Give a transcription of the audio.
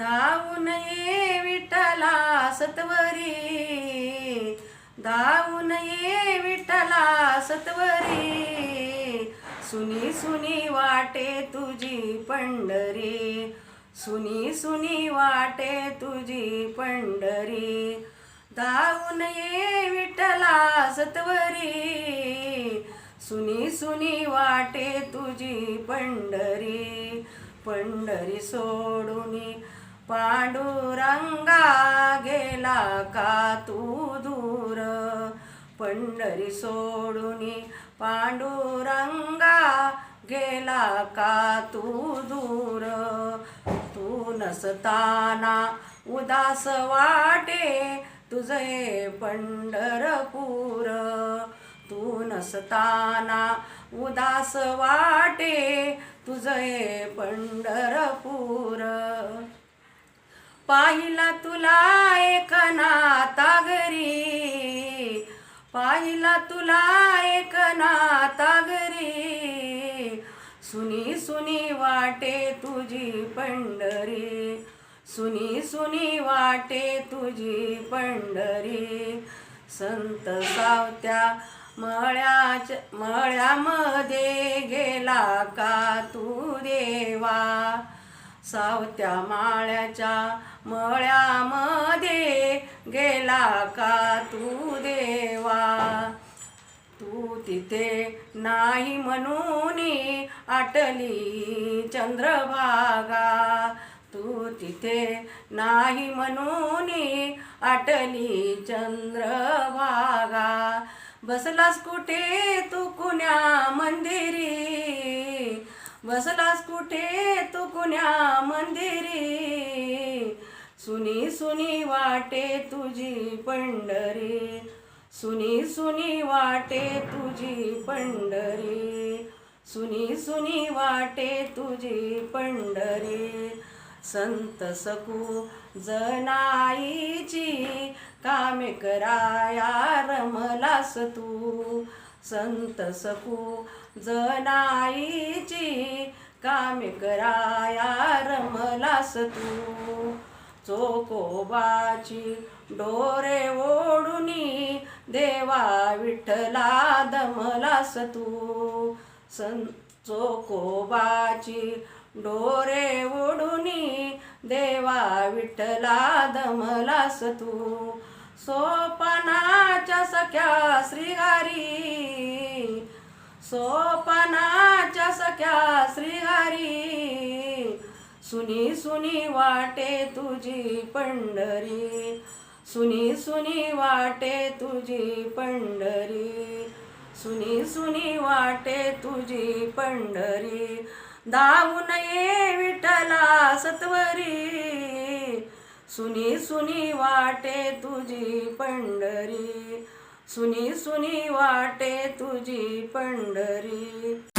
धावून ये विठ्ठला सत्वरी धावून ये विठ्ठला सत्वरी सुनी सुनी वाटे तुझी पंढरी. सुनी सुनी वाटे तुझी पंढरी. धावून ये विठ्ठला सत्वरी सुनी सुनी वाटे तुझी पंढरी. पंढरी सोडूनी पांडुरंगा गेला का तू दूर? पंढरी सोडून पांडुरंगा गेला का तू दूर? तू नसताना उदास वाटे तुझे पंढरपूर. तू नसताना उदास वाटे तुझे पंढरपूर. पाहिला तुला एक नाता घरी पाहिला तुला एक नाता घरी सुनी सुनी वाटे तुझी पंढरी. सुनी सुनी वाटे तुझी पंढरी. संत सावत्या मळ्याच मळ्यामध्ये गेला का तू देवा? सावत्या माळ्याच्या मळ्यामध्ये गेला का तू देवा? तू तिथे नाही म्हणून आटली चंद्रभागा. तू तिथे नाही म्हणून आटली चंद्रभागा. बसलास कुठे तू कुण्या मंदिर बसलास कुठे? तू कुण्या मंदिरी? सुनी सुनी वाटे तुझी पंढरी. सुनी सुनी वाटे तुझी पंढरी. सुनी सुनी वाटे तुझी पंढरी. संत सकू जनाईची कामे कराया रमलास तू. संत सकू जनाईची कामे कराया रमलास तू. चोकोबाची डोरे ओढुनी देवा विठ्ठला दमलास तू. सं चोकोबाची डोरे ओढुनी देवा विठ्ठला दमलास तू. सोपाना सख्या श्रीहारी. सोपानाच्या सख्या श्रीहारी. सुनी सुनी वाटे तुझी पंढरी. सुनी सुनी वाटे तुझी पंढरी. सुनी सुनी वाटे तुझी पंढरी. धावून ये विठला सत्वरी. सुनी सुनी वाटे तुझी पंढरी. सुनी सुनी वाटे तुझी पंढरी.